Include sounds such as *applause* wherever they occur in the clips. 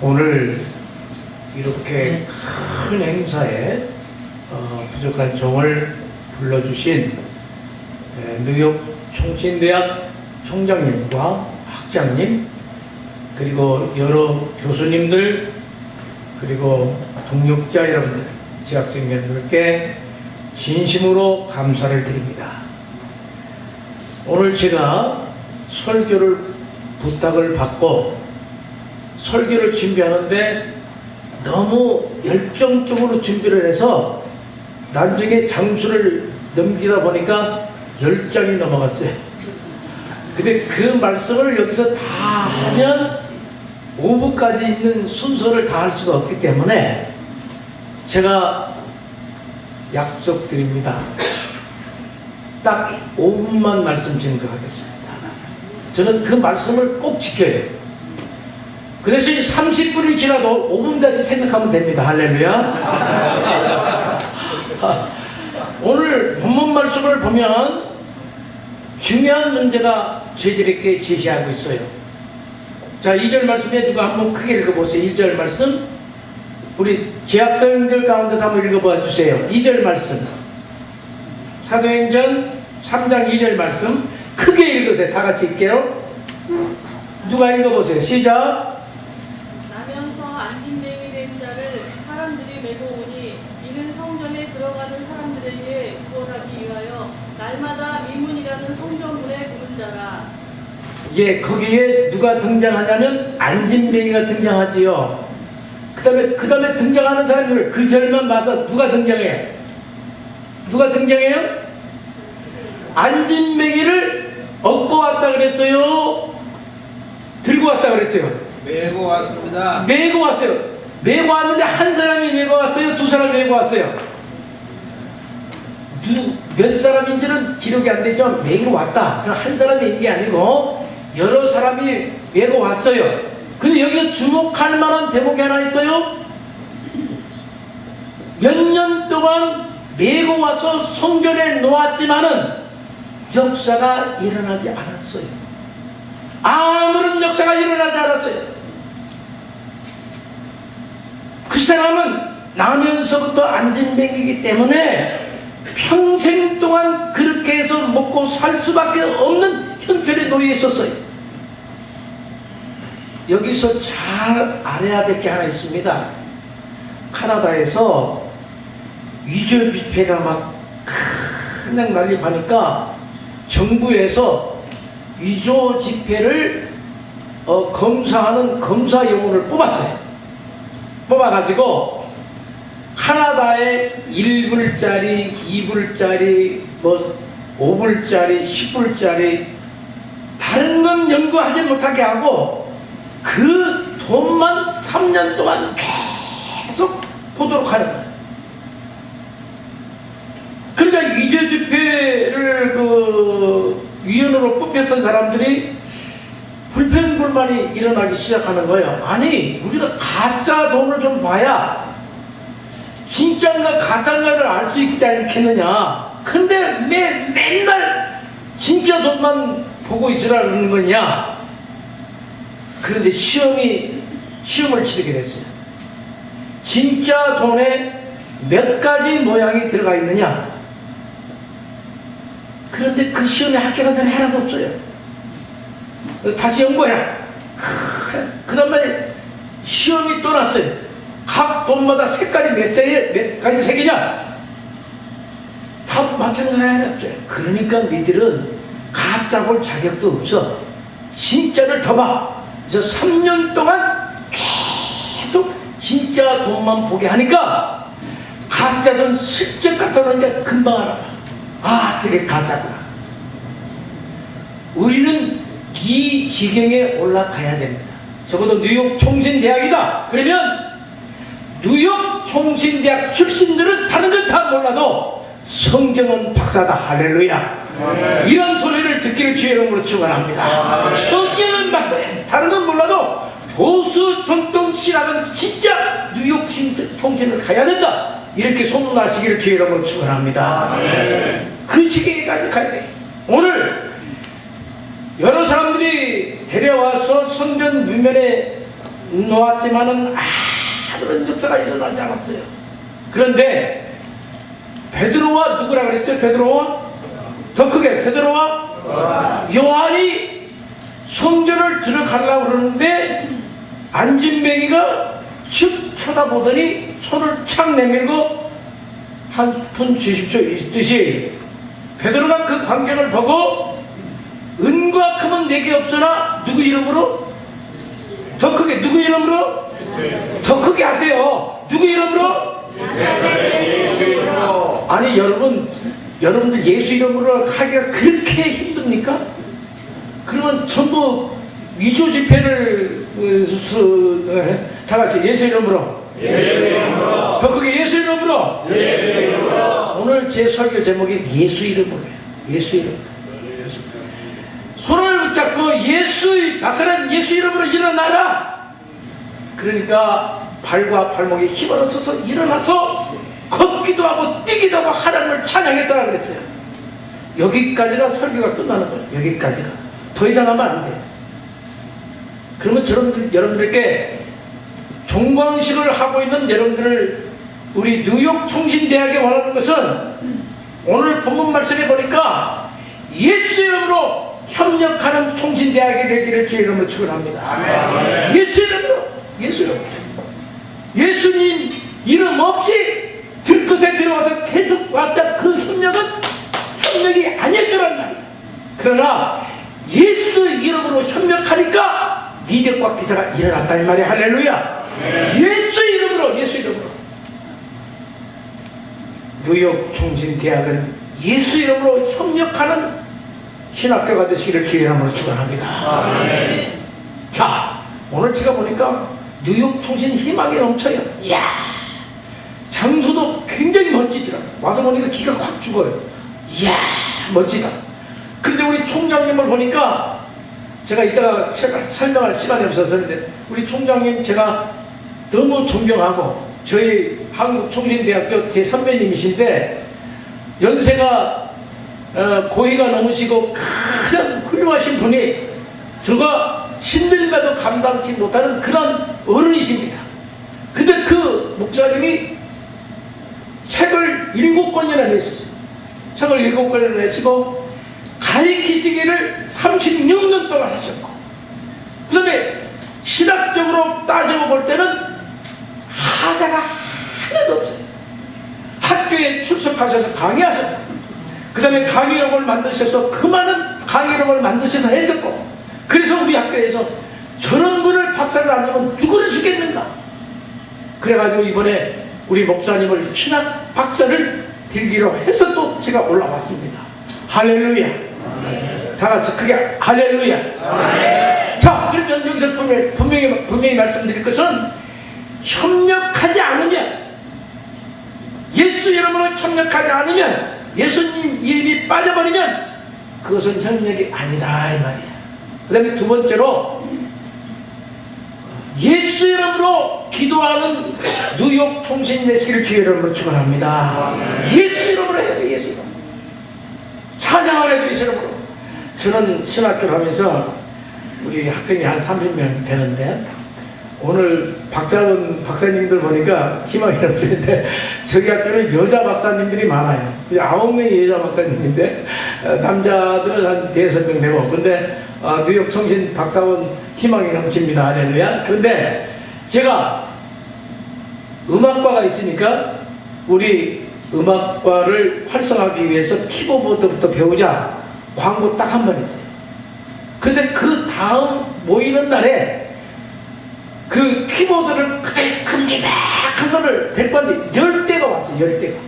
오늘 이렇게 큰 행사에 어, 부족한 종을 불러주신 에, 뉴욕 총신대학 총장님과 학장님 그리고 여러 교수님들 그리고 동역자 여러분들 재학생 여러분들께 진심으로 감사를 드립니다. 오늘 제가 설교를 부탁을 받고 설교를 준비하는데 너무 열정적으로 준비를 해서 나중에 장수를 넘기다 보니까 열장이 넘어갔어요. 근데 그 말씀을 여기서 다 하면 5부까지 있는 순서를 다 할 수가 없기 때문에 제가 약속드립니다. 딱 5분만 말씀 증거하겠습니다. 저는 그 말씀을 꼭 지켜요. 그 대신 30분이 지나도 5분까지 생각하면 됩니다. 할렐루야. *laughs* 오늘 본문 말씀을 보면 중요한 문제가 저희들에게 제시하고 있어요. 자, 2절 말씀에 누가 한번 크게 읽어보세요. 2절 말씀. 우리 재학생들 가운데서 한번 읽어봐 주세요. 2절 말씀. 사도행전 3장 2절 말씀. 크게 읽으세요. 다 같이 읽게요. 누가 읽어보세요. 시작. 나면서 안진뱅이 된 자를 메고 오니 이는 성전에 들어가는 사람들에게 구원하기 위하여 날마다 미문이라는 성전문에 부른 자라 예, 거기에 누가 등장하냐면 안진뱅이가 등장하지요. 그 다음에, 그 다음에 등장하는 사람들, 그 절만 봐서 누가 등장해? 누가 등장해요? 안진뱅이를 얻고 왔다 그랬어요? 들고 왔다 그랬어요? 메고 왔습니다. 메고 왔어요. 메고 왔는데 한 사람이 메고 왔어요? 두 사람이 메고 왔어요? 누, 몇 사람인지는 기록이 안 되죠. 메고 왔다. 한 사람이 있는 게 아니고 여러 사람이 메고 왔어요. 근데 여기서 주목할 만한 대목이 하나 있어요. 몇 년 동안 메고 와서 성전에 놓았지만은 역사가 일어나지 않았어요. 아무런 역사가 일어나지 않았어요. 그 사람은 나면서부터 안진뱅이기 때문에 평생 동안 그렇게 해서 먹고 살 수밖에 없는 형편에 놓여 있었어요. 여기서 잘 알아야 될 게 하나 있습니다. 카나다에서 위조 뷔페가 막 그냥 난립하니까 정부에서 위조 지폐를 어, 검사하는 검사용으를 뽑았어요. 뽑아가지고 하나다에 1불짜리, 2불짜리, 뭐 5불짜리, 10불짜리 다른 건 연구하지 못하게 하고 그 돈만 3년 동안 계속 보도록 하는 거예요. 그러니까 위조 집회를 그 위원으로 뽑혔던 사람들이 불평 불만이 일어나기 시작하는 거예요. 아니 우리가 가짜 돈을 좀 봐야 진짜인가 가짜인가를 알 수 있지 않겠느냐. 근데 매, 맨날 진짜 돈만 보고 있으라는 거냐. 그런데 시험이 시험을 치르게 됐어요. 진짜 돈에 몇 가지 모양이 들어가 있느냐. 그런데 그 시험에 합격한 사람이 하나도 없어요. 다시 연구해라. 그 다음에 시험이 또 났어요. 각 돈마다 색깔이 몇, 세, 몇 가지 색이냐? 다 맞추는 사람이 없어요. 그러니까 니들은 가짜 볼 자격도 없어. 진짜를 더 봐. 그래서 3년 동안 계속 진짜 돈만 보게 하니까 가짜 돈 슬쩍 갖다 놓으니까 금방 알아. 아, 되게 가짜구나. 우리는 이 지경에 올라가야 됩니다. 적어도 뉴욕 총신대학이다. 그러면 뉴욕 총신대학 출신들은 다른 건 다 몰라도 성경은 박사다. 할렐루야. 이런 소리를 듣기를 주의 이름으로 축원합니다. 성경은 박사야. 다른 건 몰라도 보수 전통 신학은 진짜 뉴욕 신- 총신을 가야 된다. 이렇게 소문나시기를 주의 이름으로 축원합니다. 그 지경에까지 가야 돼. 오늘 여러 사람들이 데려와서 성전 문면에 놓았지만은 아무런 역사가 일어나지 않았어요. 그런데 베드로와 누구라 그랬어요? 베드로와 더 크게 베드로와 요한이 성전을 들어가려고 그러는데 안진뱅이가 쭉 쳐다보더니 손을 착 내밀고 한 푼 주십시오 이 뜻이 베드로가 그 광경을 보고 금은 내게 없으나 누구 이름으로? 더 크게 누구 이름으로? 더 크게 하세요 누구 이름으로? 아니 여러분 여러분들 예수 이름으로 하기가 그렇게 힘듭니까? 그러면 전부 위조 집회를 어, 다 같이 예수 이름으로 더 크게 예수 이름으로 오늘 제 설교 제목이 예수 이름으로 예수 이름 손을 붙잡고 예수 나사렛 예수 이름으로 일어나라. 그러니까 발과 발목에 힘을 얻어서 일어나서 걷기도 하고 뛰기도 하고 하나님을 찬양했다라 그랬어요. 여기까지가 설교가 끝나는 거예요. 여기까지가. 더 이상 하면 안 돼요. 그러면 여러분들, 여러분들께 종광식을 하고 있는 여러분들을 우리 뉴욕 총신대학에 원하는 것은 오늘 본문 말씀에 보니까 예수 이름으로 협력하는 총신대학이 되기를 주의 이름으로 축원합니다. 예수 이름으로 예수 이름으로. 예수님 이름 없이 들것에 들어와서 계속 왔던 그 협력은 협력이 거란 말이에요. 그러나 예수 이름으로 협력하니까 이적과 기사가 일어났다 이 말이야. 할렐루야. 예수 이름으로 예수 이름으로. 뉴욕 총신대학은 예수 이름으로 협력하는 신학교가 되시기를 주의 이름으로 축원합니다. 자 오늘 제가 보니까 뉴욕 총신 희망이 넘쳐요. 이야. 장소도 굉장히 멋지더라. 와서 보니까 기가 확 죽어요. 이야. 멋지다. 근데 우리 총장님을 보니까 제가 이따가 제가 설명할 시간이 없어서 그런데 우리 총장님 제가 너무 존경하고 저희 한국총신대학교 대선배님이신데 연세가 어, 고위가 넘으시고 가장 훌륭하신 분이 저가 신들과도 감당치 못하는 그런 어른이십니다. 근데 그 목사님이 책을 일곱 권이나 냈었어요. 책을 일곱 권이나 내시고 가리키시기를 36년 동안 하셨고 그 다음에 신학적으로 따지고 볼 때는 하자가 하나도 없어요. 학교에 출석하셔서 강의하셨고 그 다음에 강의록을 만드셔서 그 많은 강의록을 만드셔서 했었고 그래서 우리 학교에서 저런 분을 박사를 안 주면 누구를 주겠는가? 그래가지고 이번에 우리 목사님을 신학 박사를 들기로 해서 또 제가 올라왔습니다. 할렐루야. 다 같이 크게 할렐루야. 자 그러면 여기서 분명히, 분명히, 분명히 말씀드릴 것은 협력하지 않으면 예수 이름으로 협력하지 않으면 예수님 이름이 빠져버리면 그것은 협력이 아니다 이 말이야. 그 다음에 두 번째로 예수 이름으로 기도하는 뉴욕 총신 내시기를 주의 이름으로 축원합니다. 예수 이름으로 해야 돼 예수 이름. 찬양을 해도 예수 이름으로. 저는 신학교를 하면서 우리 학생이 한 30명 되는데 오늘 박사원 박사님들 보니까 희망이 넘치는데 *laughs* 저희 학교는 여자 박사님들이 많아요. 아홉 명이 여자 박사님인데 어, 남자들은 한 대여섯 명 되고 근데 어, 뉴욕 청신 박사원 희망이 넘칩니다. 할렐루야. 그런데 제가 음악과가 있으니까 우리 음악과를 활성화하기 위해서 키보드부터 배우자 광고 딱 한 번 했어요. 근데 그 다음 모이는 날에 그 키보드를 크게 큼지막한 거를 백반이 열 대가 왔어요. 열 대가.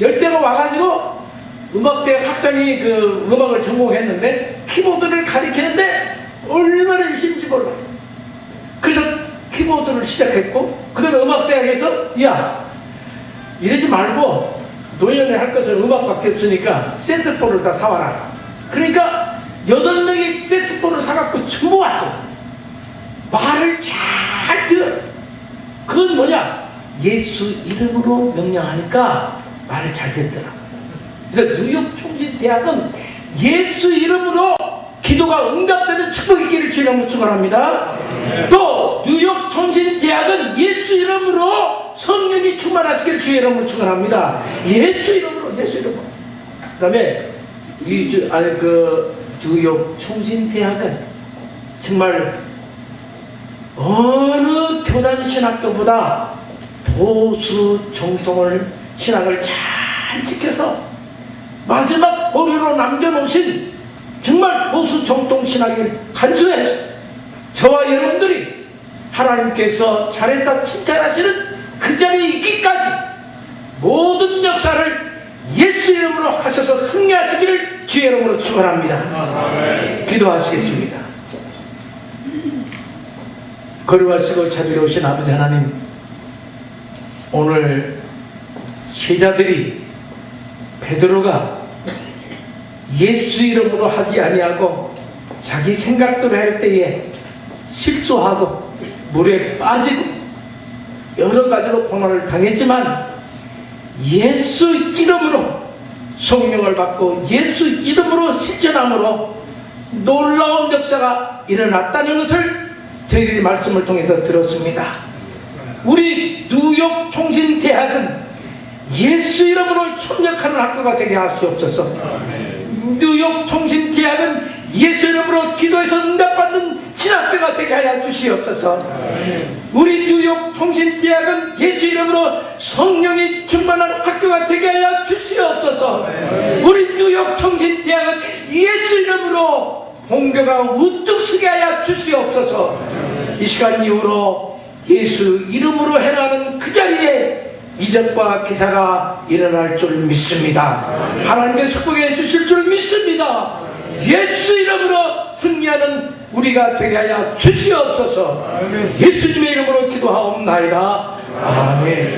열 대가 와가지고 음악대 학생이 그 음악을 전공했는데 키보드를 가리키는데 얼마나 열심인지 몰라요. 그래서 키보드를 시작했고 그 다음에 음악대학에서 야 이러지 말고 노년에 할 것은 음악밖에 없으니까 색스폰을 다 사와라. 그러니까 여덟 명이 색스폰을 사갖고 전부 왔어. 말을 잘 들어. 그건 뭐냐? 예수 이름으로 명령하니까 말을 잘 듣더라. 그래서 뉴욕 총신대학은 예수 이름으로 기도가 응답되는 축복의 길을 주님으로 축원합니다. 또 뉴욕 총신대학은 예수 이름으로 성령이 충만하시기를 주의 이름으로 축원합니다. 예수 이름으로 예수 이름으로. 그다음에 이 저, 아니 그 뉴욕 총신대학은 정말 어느 교단 신학교보다 보수 정통을 신학을 잘 지켜서 마지막 보류로 남겨놓으신 정말 보수 정통 신학의 간수에 저와 여러분들이 하나님께서 잘했다 칭찬하시는 그 자리에 있기까지 모든 역사를 예수 이름으로 하셔서 승리하시기를 주의 이름으로 축원합니다. 기도하시겠습니다. 거룩하시고 자비로우신 아버지 하나님 오늘 제자들이 베드로가 예수 이름으로 하지 아니하고 자기 생각대로 할 때에 실수하고 물에 빠지고 여러 가지로 고난을 당했지만 예수 이름으로 성령을 받고 예수 이름으로 실천함으로 놀라운 역사가 일어났다는 것을 저희들이 말씀을 통해서 들었습니다. 우리 뉴욕 총신대학은 예수 이름으로 협력하는 학교가 되게 하시옵소서. 뉴욕 총신대학은 예수 이름으로 기도해서 응답받는 신학교가 되게 하여 주시옵소서. 우리 뉴욕 총신대학은 예수 이름으로 성령이 충만한 학교가 되게 하여 주시옵소서. 우리 뉴욕 총신대학은 예수 이름으로 공교가 우뚝 서게 하여 주시옵소서. 이 시간 이후로 예수 이름으로 행하는 그 자리에 이적과 기사가 일어날 줄 믿습니다. 하나님께 축복해 주실 줄 믿습니다. 예수 이름으로 승리하는 우리가 되게 하여 주시옵소서. 예수님의 이름으로 기도하옵나이다. 아멘.